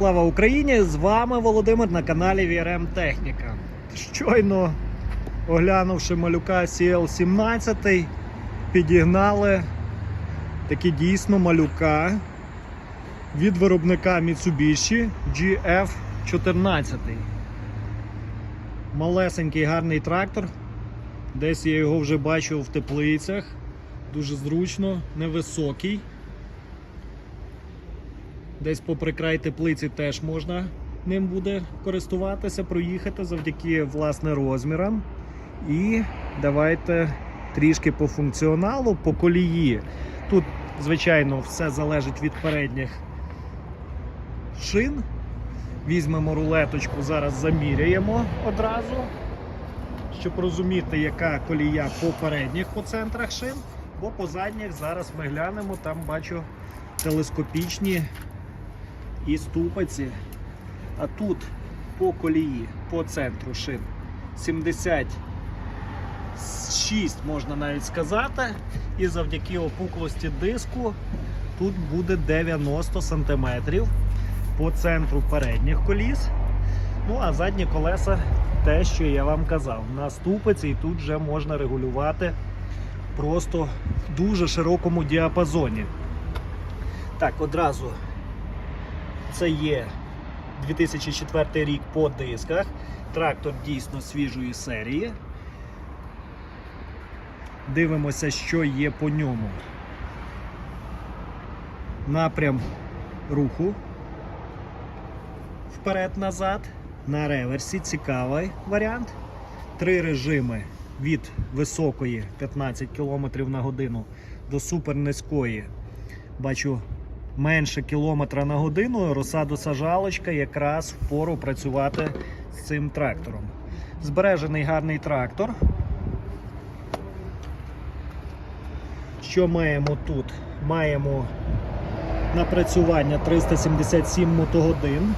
Слава Україні! З вами Володимир на каналі VRM Техніка. Щойно оглянувши малюка CL17, підігнали таки дійсно малюка від виробника Mitsubishi GF14. Малесенький гарний трактор. Десь я його вже бачив в теплицях. Дуже зручно, невисокий. Десь попри край теплиці теж можна ним буде користуватися, проїхати завдяки власне розмірам. І давайте трішки по функціоналу, по колії. Тут, звичайно, все залежить від передніх шин. Візьмемо рулеточку, зараз заміряємо одразу, щоб розуміти, яка колія по передніх по центрах шин, бо по задніх зараз ми глянемо, там бачу телескопічні і ступиці. А тут по колії, по центру шин 76 можна навіть сказати. І завдяки опуклості диску тут буде 90 см по центру передніх коліс. Ну а задні колеса те, що я вам казав, на ступиці і тут вже можна регулювати просто в дуже широкому діапазоні. Так, одразу це є 2004 рік по дисках. Трактор дійсно свіжої серії. Дивимося, що є по ньому. Напрям руху. Вперед-назад. На реверсі цікавий варіант. Три режими від високої 15 км на годину до супернизької. Бачу менше кілометра на годину, розсадосажалочка якраз впору працювати з цим трактором. Збережений гарний трактор. Що маємо тут? Маємо напрацювання 377 мотогодин.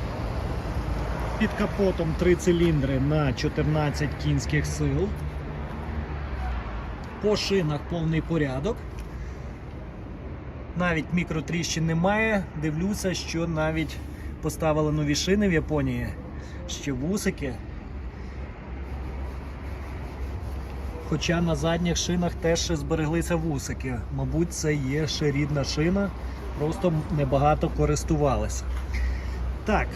Під капотом 3 циліндри на 14 кінських сил. По шинах повний порядок. Навіть мікротріщин немає. Дивлюся, що навіть поставили нові шини в Японії. Ще вусики. Хоча на задніх шинах теж збереглися вусики. Мабуть, це є ще рідна шина, просто небагато користувалися. Так,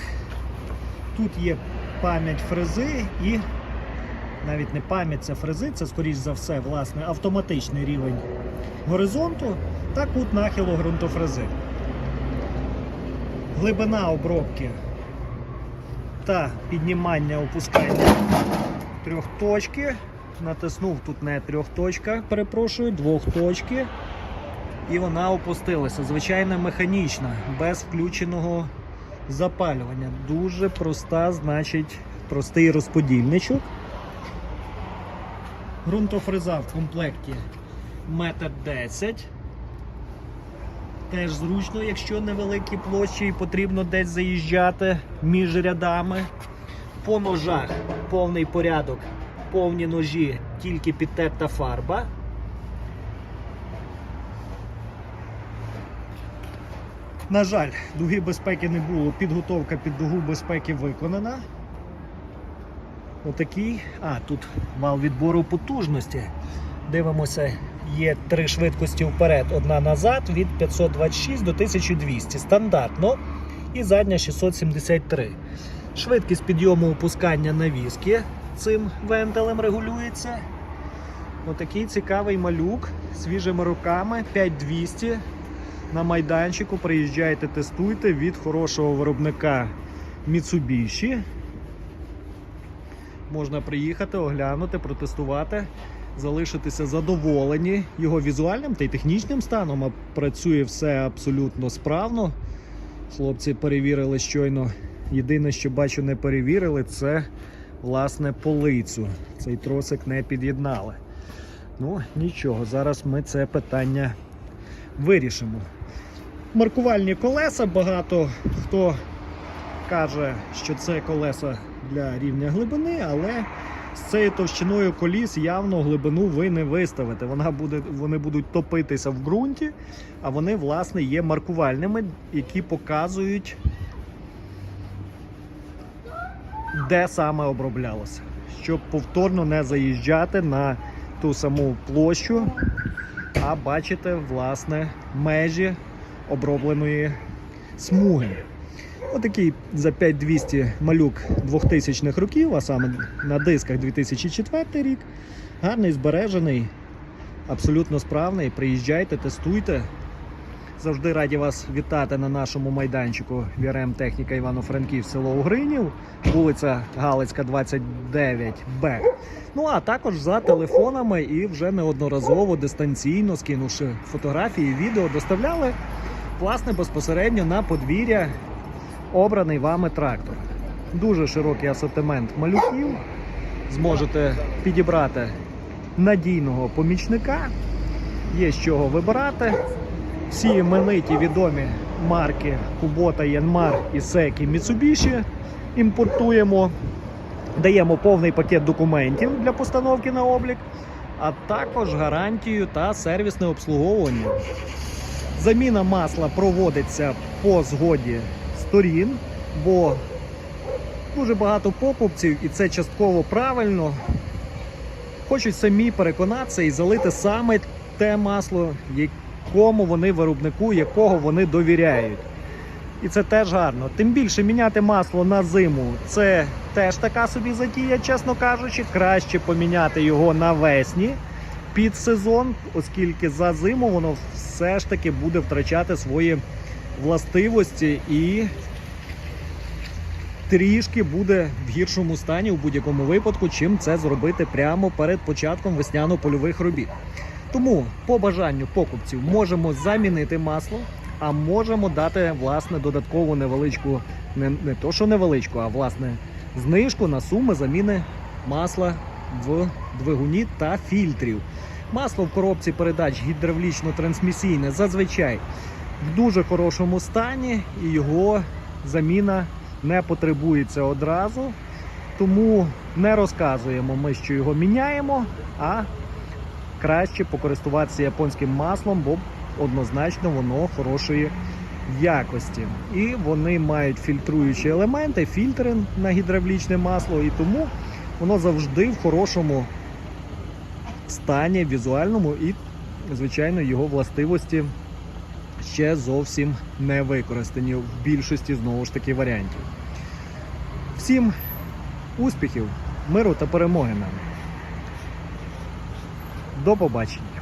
тут є пам'ять фрези і навіть не пам'ять це фрези, це скоріш за все власне автоматичний рівень горизонту та кут нахилу ґрунтофрези. Глибина обробки та піднімання опускання трьохточки. Натиснув тут не трьохточка, перепрошую, двохточки. І вона опустилася. Звичайно, механічна, без включеного запалювання. Дуже проста, значить, простий розподільничок. Грунтофреза в комплекті 1,10 м. Теж зручно, якщо невеликі площі і потрібно десь заїжджати між рядами. По ножах повний порядок, повні ножі, тільки підтерта фарба. На жаль, дуги безпеки не було, підготовка під дугу безпеки виконана. Отакий. А, тут вал відбору потужності. Дивимося, є три швидкості вперед, одна назад від 526 до 1200 стандартно. І задня 673. Швидкість підйому опускання навіски цим вентилем регулюється. Отакий цікавий малюк свіжими руками 5200. На майданчику приїжджайте, тестуйте від хорошого виробника Mitsubishi. Можна приїхати, оглянути, протестувати, залишитися задоволені його візуальним та й технічним станом, а працює все абсолютно справно. Хлопці перевірили щойно. Єдине, що бачу, не перевірили, це власне полицю. Цей тросик не під'єднали. Ну, нічого, зараз ми це питання вирішимо. Маркувальні колеса. Багато хто каже, що це колеса для рівня глибини, але з цією товщиною коліс явно глибину ви не виставите. Вона буде, вони будуть топитися в ґрунті, а вони, власне, є маркувальними, які показують де саме оброблялося, щоб повторно не заїжджати на ту саму площу, а бачити власне межі обробленої смуги. Отакий за 5200 малюк 2000-х років, а саме на дисках 2004 рік. Гарний, збережений, абсолютно справний. Приїжджайте, тестуйте. Завжди раді вас вітати на нашому майданчику VRM Техніка Івано-Франків, село Угринів, вулиця Галицька, 29Б. Ну а також за телефонами і вже неодноразово дистанційно скинувши фотографії, відео, доставляли власне безпосередньо на подвір'я обраний вами трактор. Дуже широкий асортимент малюків. Зможете підібрати надійного помічника. Є з чого вибирати. Всі імениті відомі марки Kubota, Yanmar, Ісекі, Mitsubishi імпортуємо. Даємо повний пакет документів для постановки на облік, а також гарантію та сервісне обслуговування. Заміна масла проводиться по згоді сторін, бо дуже багато покупців, і це частково правильно. Хочуть самі переконатися і залити саме те масло, якому вони виробнику, якого вони довіряють. І це теж гарно. Тим більше міняти масло на зиму це теж така собі затія, чесно кажучи. Краще поміняти його навесні під сезон, оскільки за зиму воно все ж таки буде втрачати свої властивості і трішки буде в гіршому стані у будь-якому випадку, чим це зробити прямо перед початком весняно-польових робіт. Тому, по бажанню покупців, можемо замінити масло, а можемо дати власне додаткову невеличку, не, не то що невеличку, а власне знижку на суми заміни масла в двигуні та фільтрів. Масло в коробці передач гідравлічно-трансмісійне зазвичай в дуже хорошому стані, і його заміна не потребується одразу. Тому не розказуємо ми, що його міняємо, а краще покористуватися японським маслом, бо однозначно воно хорошої якості. І вони мають фільтруючі елементи, фільтри на гідравлічне масло, і тому воно завжди в хорошому стані візуальному і, звичайно, його властивості ще зовсім не використані в більшості знову ж таки варіантів. Всім успіхів, миру та перемоги нам. До побачення!